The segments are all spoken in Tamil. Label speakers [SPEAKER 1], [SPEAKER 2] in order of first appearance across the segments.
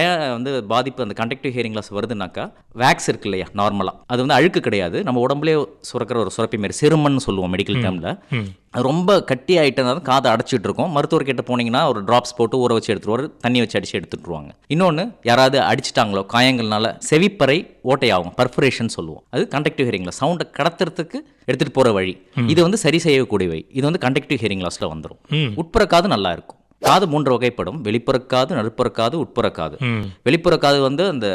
[SPEAKER 1] ஏன் வந்து பாதிப்பு அந்த கண்டக்டிவ் ஹியரிங் லாஸ் வருதுனாக்கா வேக்ஸ் இருக்கு இல்லையா நார்மலாக அது வந்து அழுக்கு கிடையாது. நம்ம உடம்புலேயே சுரக்கிற ஒரு சுரப்பி மாரி சிறுமன்னு சொல்லுவோம் மெடிக்கல் டேர்மில் அது ரொம்ப கட்டி ஆகிட்டனால காதை அடைச்சிட்டு இருக்கும். மருத்துவர்கிட்ட போனீங்கன்னா ஒரு ட்ராப்ஸ் போட்டு ஊற வச்சு எடுத்துருவாரு தண்ணி வச்சு அடிச்சு எடுத்துட்டுருவாங்க இன்னொன்று யாராவது அடிச்சிட்டாங்களோ காயங்கள்னால செவிப்பறை ஓட்டையாகும் பர்ஃபரேஷன் சொல்லுவோம். அது கண்டக்டிவ் ஹியரிங்ல சவுண்டை கடத்துறதுக்கு எடுத்துகிட்டு போகிற வழி. இது வந்து சரி செய்யக்கூடிய வழி. இது வந்து கண்டக்டிவ் ஹியரிங் லாஸில் வந்துடும் உட்புற காது நல்லா இருக்கும். காது மூன்று வகைப்படும். வெளிப்புற காது நடுப்புற காது உட்புற காது வெளிப்புற காது வந்து அந்த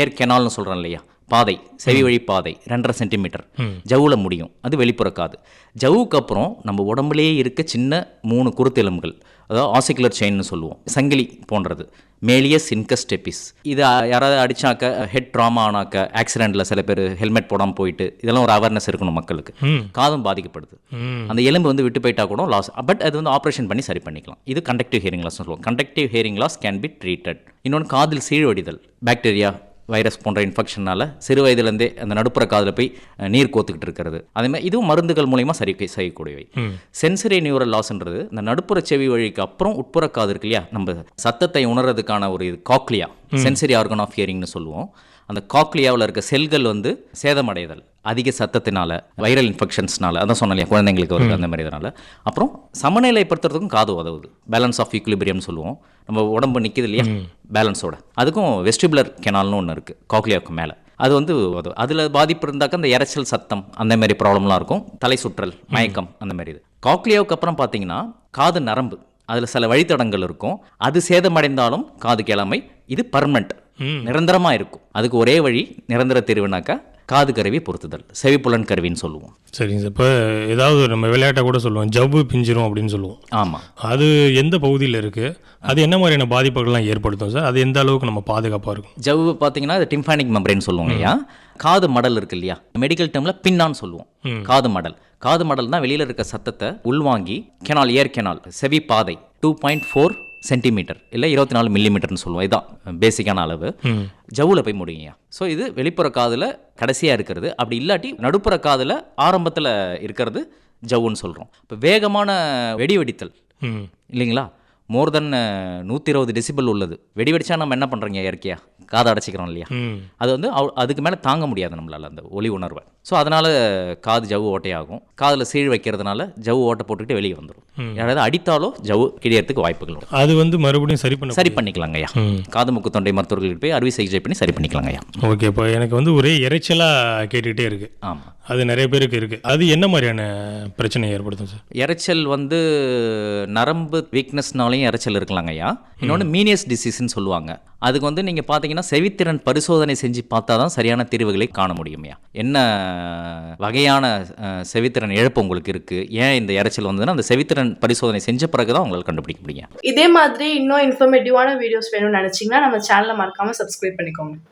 [SPEAKER 1] ஏர் கெனால்னு சொல்கிறோம் இல்லையா? பாதை செவி வழி பாதை ரெண்டரை சென்டிமீட்டர். ஜவ்வுல முடியும். அது வெளிப்புற காது. ஜவ்வுக்கு அப்புறம் நம்ம உடம்புலேயே இருக்க சின்ன மூணு குருத்தெலும்புகள் அதாவது ஆசிகுலர் செயின்னு சொல்லுவோம் சங்கிலி போன்றது. மேலியஸ் இன்கஸ்டெபிஸ் இது அ- யாராவது அடிச்சாக்க ஹெட் ட்ராமா ஆனாக்க ஆக்சிடென்ட்ல சில பேர் ஹெல்மெட் போடாமல் போயிட்டு இதெல்லாம் ஒரு அவேர்னஸ் இருக்கணும் மக்களுக்கு. காதும் பாதிக்கப்படுது. அந்த எலும்பு வந்து விட்டு போயிட்டா கூட லாஸ் பட் அது வந்து ஆப்ரேஷன் பண்ணி சரி பண்ணிக்கலாம். இது கண்டக்டிவ் ஹியரிங் லாஸ் சொல்லுவோம். Conductive hearing loss can be treated இன்னொன்று காதில் சீழ்வடிதல் பாக்டீரியா வைரஸ் போன்ற இன்ஃபெக்ஷனால சிறு வயதிலேருந்தே அந்த நடுப்புற காதில் போய் நீர் கோத்துக்கிட்டு இருக்கிறது. அதே மாதிரி இதுவும் மருந்துகள் மூலியமா சரி செய்யக்கூடியவை. சென்சரி நியூரல் லாஸ்ன்றது இந்த நடுப்புற செவி வழிக்கு அப்புறம் உட்புற காது இருக்கு இல்லையா? நம்ம சத்தத்தை உணர்றதுக்கான ஒரு இது காக்லியா சென்சரி ஆர்கன் ஆஃப் ஹியரிங்னு சொல்லுவோம். அந்த காக்லியாவில் இருக்க செல்கள் வந்து சேதமடைதல் அதிக சத்தத்தினால வைரல் இன்ஃபெக்ஷன்ஸ்னால அதான் சொன்னேன் இல்லையா குழந்தைங்களுக்கு வருது அந்த மாதிரி இதனால அப்புறம் சமநிலைப்படுத்துறதுக்கும் காது உதவுது. பேலன்ஸ் ஆஃப் ஈக்குலிபிரியம் சொல்லுவோம். நம்ம உடம்பு நிற்கிது இல்லையா? பேலன்ஸோட. அதுக்கும் வெஸ்டிபுலர் கெனால்னு ஒன்று இருக்குது காக்லியாவுக்கு மேலே. அது வந்து உதவும் அதில் பாதிப்பு இருந்தாக்க அந்த இரைச்சல் சத்தம் அந்த மாதிரி ப்ராப்ளம்லாம் இருக்கும். தலை சுற்றல் மயக்கம் அந்த மாதிரி இது. காக்லியாவுக்கு அப்புறம் பார்த்தீங்கன்னா காது நரம்பு அதில் சில வழித்தடங்கள் இருக்கும். அது சேதமடைந்தாலும் காது கேளாமை இது பர்மனண்ட் நிரந்தரமாக இருக்கும். அதுக்கு ஒரே வழி நிரந்தர தீர்வுனாக்கா காது கருவி பொருத்துதல் செவிப்புலன் கருவின்னு சொல்லுவோம்.
[SPEAKER 2] சரிங்க சார். இப்போ ஏதாவது நம்ம விளையாட்டாக கூட சொல்லுவோம். ஜவ்வு பிஞ்சிரும் அப்படின்னு சொல்லுவோம்.
[SPEAKER 1] ஆமாம்
[SPEAKER 2] அது எந்த பகுதியில் இருக்குது அது என்ன மாதிரியான பாதிப்புகள்லாம் ஏற்படுத்தும் சார்? அது எந்த அளவுக்கு நம்ம பாதுகாப்பாக இருக்கும்?
[SPEAKER 1] ஜவ்வு பார்த்தீங்கன்னா அது டிம்பானிக் மெம்பரேன்னு சொல்லுவாங்க ஐயா காது மடல் இருக்கு இல்லையா? மெடிக்கல் டேர்மில் பின்னான்னு சொல்லுவோம். காது மடல். காது மடல் தான் வெளியில் இருக்க சத்தத்தை உள்வாங்கி கெனால் ஏர் கெனால் செவி பாதை டூ பாயிண்ட் ஃபோர் சென்டிமீட்டர் இல்லை இருபத்தி நாலு மில்லிமீட்டர்னு சொல்லுவோம் இதுதான் பேசிக்கான அளவு. ஜவ்வுல போய் முடியுங்க ஸோ இது வெளிப்புற காதில் கடைசியாக இருக்கிறது. அப்படி இல்லாட்டி நடுப்புற காதில் ஆரம்பத்தில் இருக்கிறது ஜவ்வுன்னு சொல்கிறோம் இப்போ வேகமான வெடி வெடித்தல் இல்லைங்களா? மோர் தென் நூற்றி இருபது டெசிபல் உள்ளது. வெடி வெடிச்சா நம்ம என்ன பண்ணுறோங்க இயற்கையாக காதை அடைச்சிக்கிறோம் இல்லையா? அது வந்து அதுக்கு மேலே தாங்க முடியாது நம்மளால் அந்த ஒலி உணர்வை. ஸோ அதனால் காது ஜவ்வு ஓட்டையாகும். காதில் சீழ் வைக்கிறதுனால ஜவ்வு ஓட்டை போட்டுக்கிட்டு வெளியே வந்துடும் யாராவது அடித்தாலோ ஜவ்வு கிழியறதுக்கு வாய்ப்புகள்
[SPEAKER 2] அது வந்து மறுபடியும் சரி பண்ண
[SPEAKER 1] சரி பண்ணிக்கலாங்க ஐயா. காது மூக்கு தொண்டை மருத்துவர்களுக்கு போய் அறுவை சிகிச்சை பண்ணி சரி பண்ணிக்கலாங்க ஐயா.
[SPEAKER 2] ஓகே இப்போ எனக்கு வந்து ஒரே இறைச்சலாக கேட்டுக்கிட்டே இருக்குது
[SPEAKER 1] ஆமாம்
[SPEAKER 2] அது நிறைய பேருக்கு இருக்குது அது என்ன மாதிரியான பிரச்சனை ஏற்படுத்தும் சார்?
[SPEAKER 1] இரைச்சல் வந்து நரம்பு வீக்னஸ்னாலையும் இரைச்சல் இருக்கலாங்க ஐயா. இன்னொன்று மீனியஸ் டிசீஸ்ன்னு சொல்லுவாங்க. அதுக்கு வந்து நீங்கள் பார்த்தீங்கன்னா செவித்திறன் பரிசோதனை செஞ்சு பார்த்தா தான் சரியான தீர்வுகளை காண முடியும் ஐயா. என்ன வகையான செவித்திறன் இழப்பு உங்களுக்கு இருக்குது ஏன் இந்த இரைச்சல் வந்ததுன்னா அந்த செவித்திறன் பரிசோதனை செஞ்ச பிறகு தான் உங்களால் கண்டுபிடிக்க முடியும்
[SPEAKER 3] இதே மாதிரி இன்னும் இன்ஃபர்மேட்டிவான வீடியோஸ் வேணும்னு நினைச்சீங்கன்னா நம்ம சேனலை மறக்காம சப்ஸ்கிரைப் பண்ணிக்கோங்க.